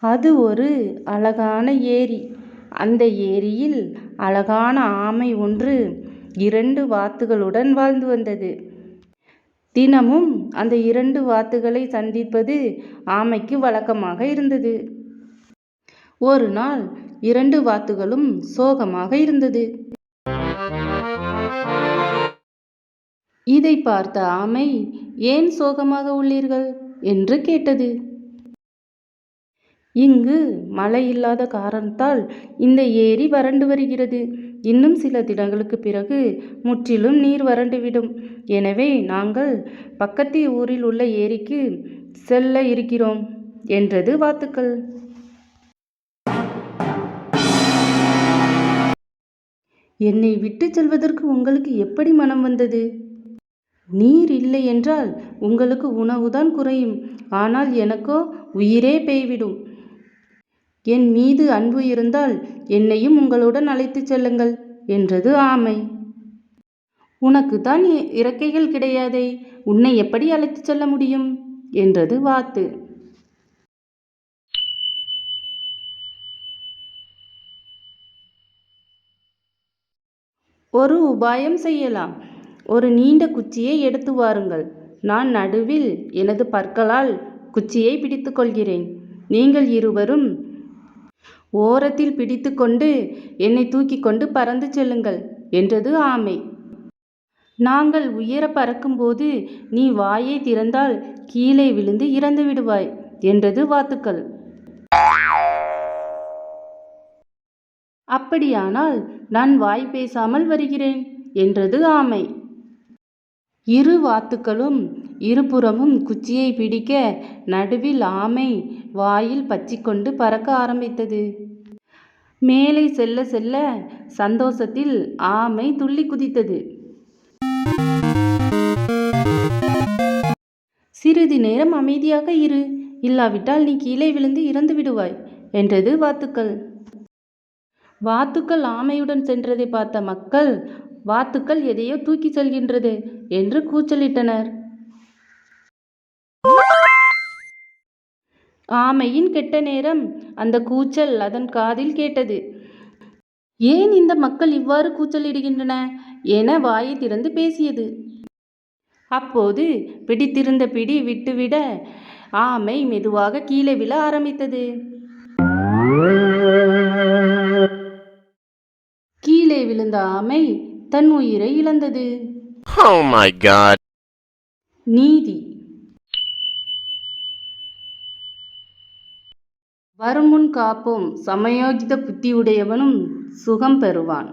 அது ஒரு அழகான ஏரி. அந்த ஏரியில் அழகான ஆமை ஒன்று இரண்டு வாத்துகளுடன் வாழ்ந்து வந்தது. தினமும் அந்த இரண்டு வாத்துகளை சந்திப்பது ஆமைக்கு வழக்கமாக இருந்தது. ஒரு நாள் இரண்டு வாத்துகளும் சோகமாக இருந்தது. இதைப் பார்த்த ஆமை ஏன் சோகமாக உள்ளீர்கள்? என்று கேட்டது. இங்கு மழை இல்லாத காரணத்தால் இந்த ஏரி வறண்டு வருகிறது. இன்னும் சில தினங்களுக்குப் பிறகு முற்றிலும் நீர் வறண்டுவிடும். எனவே நாங்கள் பக்கத்து ஊரில் உள்ள ஏரிக்கு செல்ல இருக்கிறோம் என்றது வாத்துக்கள் என்னை விட்டுச் செல்வதற்கு உங்களுக்கு எப்படி மனம் வந்தது? நீர் இல்லை என்றால் உங்களுக்கு உணவுதான் குறையும். ஆனால் எனக்கோ உயிரே பெய்விடும் என் மீது அன்பு இருந்தால் என்னையும் உங்களுடன் அழைத்துச் செல்லுங்கள் என்றது ஆமை. உனக்கு தான் இறக்கைகள் கிடையாதே உன்னை எப்படி அழைத்துச் செல்ல முடியும்? என்றது வாத்து. ஒரு உபாயம் செய்யலாம். ஒரு நீண்ட குச்சியை எடுத்து வாருங்கள். நான் நடுவில் எனது பற்களால் குச்சியை பிடித்துக்கொள்கிறேன் நீங்கள் இருவரும் ஓரத்தில் பிடித்து கொண்டு என்னை தூக்கி கொண்டு பறந்து செல்லுங்கள் என்றது ஆமை. நாங்கள் உயர பறக்கும்போது நீ வாயை திறந்தால் கீழே விழுந்து இறந்து விடுவாய் என்றது வாத்துக்கள் அப்படியானால் நான் வாய் பேசாமல் வருகிறேன் என்றது ஆமை. இரு வாத்துக்களும் இருபுறமும் குச்சியை பிடிக்க நடுவில் ஆமை வாயில் பற்றிக்கொண்டு பறக்க ஆரம்பித்தது. மேலே செல்ல செல்ல சந்தோஷத்தில் ஆமை துள்ளி குதித்தது. சிறிது நேரம் அமைதியாக இரு. இல்லாவிட்டால் நீ கீழே விழுந்து இறந்து விடுவாய் என்றது வாத்துக்கள் வாத்துக்கள் ஆமையுடன் சென்றதைப் பார்த்த மக்கள் வாத்துக்கள் எதையோ தூக்கிச் செல்கின்றது என்று கூச்சலிட்டனர். ஆமையின் கெட்ட நேரம் அந்தக் கூச்சல் அதன் காதில் கேட்டது. ஏன் இந்த மக்கள் இவ்வாறு கூச்சலிடுகின்றன? என வாயைத் திறந்து பேசியது. அப்போது பிடித்திருந்த பிடி விட்டுவிட ஆமை மெதுவாக கீழே விழ ஆரம்பித்தது. கீழே விழுந்த ஆமை தன் உயிரை இழந்தது. Oh. நீதி வருமுன் காப்போம் சமயோஜித புத்தியுடையவனும் சுகம் பெறுவான்.